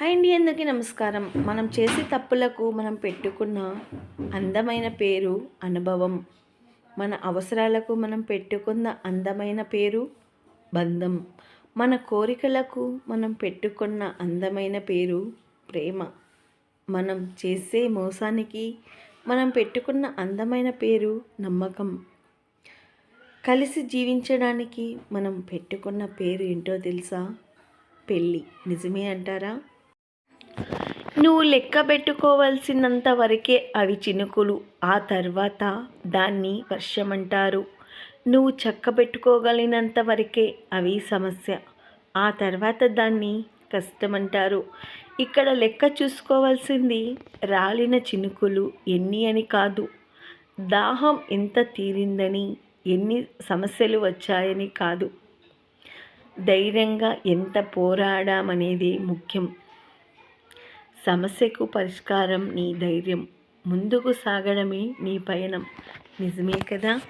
Hi అండి అందరికీ నమస్కారం. మనం చేసే తప్పులకు మనం పెట్టుకున్న అందమైన పేరు అనుభవం. మన అవసరాలకు మనం పెట్టుకున్న అందమైన పేరు బంధం. మన కోరికలకు మనం పెట్టుకున్న అందమైన పేరు ప్రేమ. మనం చేసే మోసానికి మనం పెట్టుకున్న అందమైన పేరు నమ్మకం. కలిసి జీవించడానికి మనం పెట్టుకున్న పేరు ఏంటో తెలుసా? పెళ్ళి. నిజమే అంటారా? నువ్వు లెక్క పెట్టుకోవాల్సినంత వరకే అవి చినుకులు. ఆ తర్వాత దాన్ని వర్షమంటారు. నువ్వు చక్క పెట్టుకోగలిగినంత వరకే అవి సమస్య. ఆ తర్వాత దాన్ని కష్టమంటారు. ఇక్కడ లెక్క చూసుకోవాల్సింది రాలిన చినుకులు ఎన్ని అని కాదు. దాహం ఎంత తీరిందని ఎన్ని సమస్యలు వచ్చాయని కాదు. ధైర్యంగా ఎంత పోరాడామనేది ముఖ్యం. సమస్యకు పరిష్కారం నీ ధైర్యం. ముందుకు సాగడమే నీ పయనం. నిజమే కదా?